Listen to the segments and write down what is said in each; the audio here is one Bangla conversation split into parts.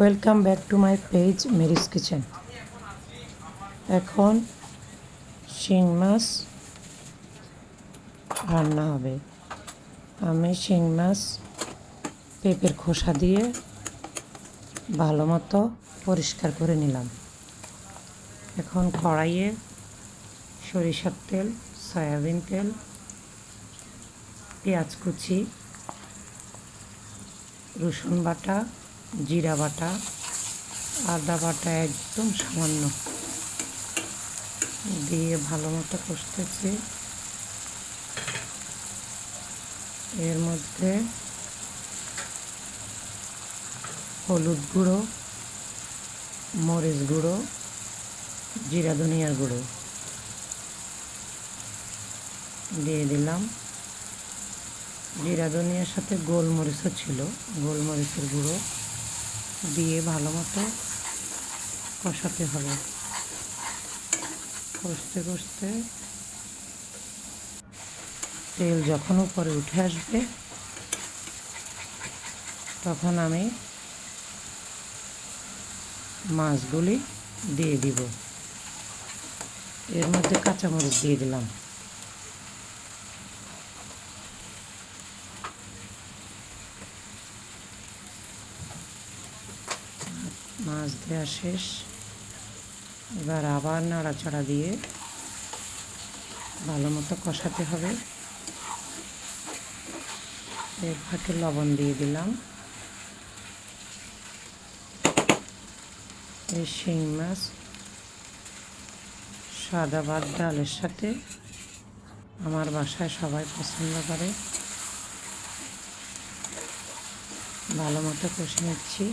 Welcome back to my page Mary's Kitchen এখন শিং মাছ রান্না হবে। আমি শিং মাছ পেঁপের খোসা দিয়ে ভালো মতো পরিষ্কার করে নিলাম। এখন কড়াইয়ে সরিষার তেল, সয়াবিন তেল, পেঁয়াজ কুচি, রসুন বাটা জিরা বাটা, আদা বাটা একদম সামান্য। দিয়ে ভালো মতো কষতেছি। এর মধ্যে হলুদ গুঁড়ো, মরিচ গুঁড়ো, জিরা ধনিয়ার গুঁড়ো। দিয়ে দিলাম। জিরা ধনিয়ার সাথে গোলমরিচও ছিল, গোলমরিচের গুঁড়ো। দিয়ে ভালো মতো কষাতে হবে। কষতে কষতে তেল যখন উপরে উঠে আসবে, তখন আমি মাছগুলি দিয়ে দিব। এর মধ্যে কাঁচামরিচ দিয়ে দিলাম। মাছ দেওয়া শেষ। এবার আবার নাড়াচাড়া দিয়ে ভালো মতো কষাতে হবে। এর ফাঁকে লবণ দিয়ে দিলাম। এই শিং মাছ সাদা ভাত ডালের সাথে আমার বাসায় সবাই পছন্দ করে। ভালো মতো কষে নিচ্ছি।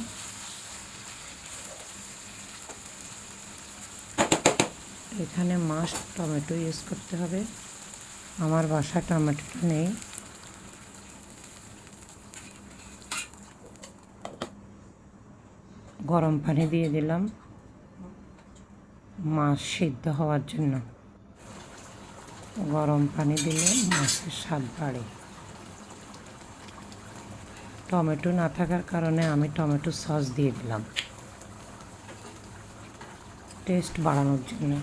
এখানে মাছ টমেটো ইউজ করতে হবে। আমার বাসা টমেটোটা নেই। গরম পানি দিয়ে দিলাম। মাছ সিদ্ধ হওয়ার জন্য। গরম পানি দিলে মাছের স্বাদ বাড়ে। টমেটো না থাকার কারণে আমি টমেটো সস দিয়ে দিলাম। টেস্ট বাড়ানোর জন্য।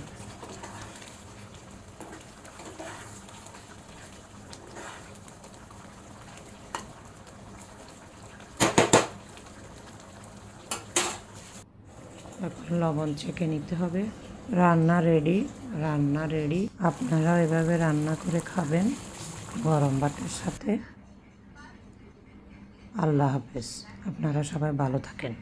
এখন লবণ চেখে নিতে হবে। রান্না রেডি রান্না রেডি আপনারাও এভাবে রান্না করে খাবেন গরম ভাতের সাথে। আল্লাহ হাফেজ। আপনারা সবাই ভালো থাকেন।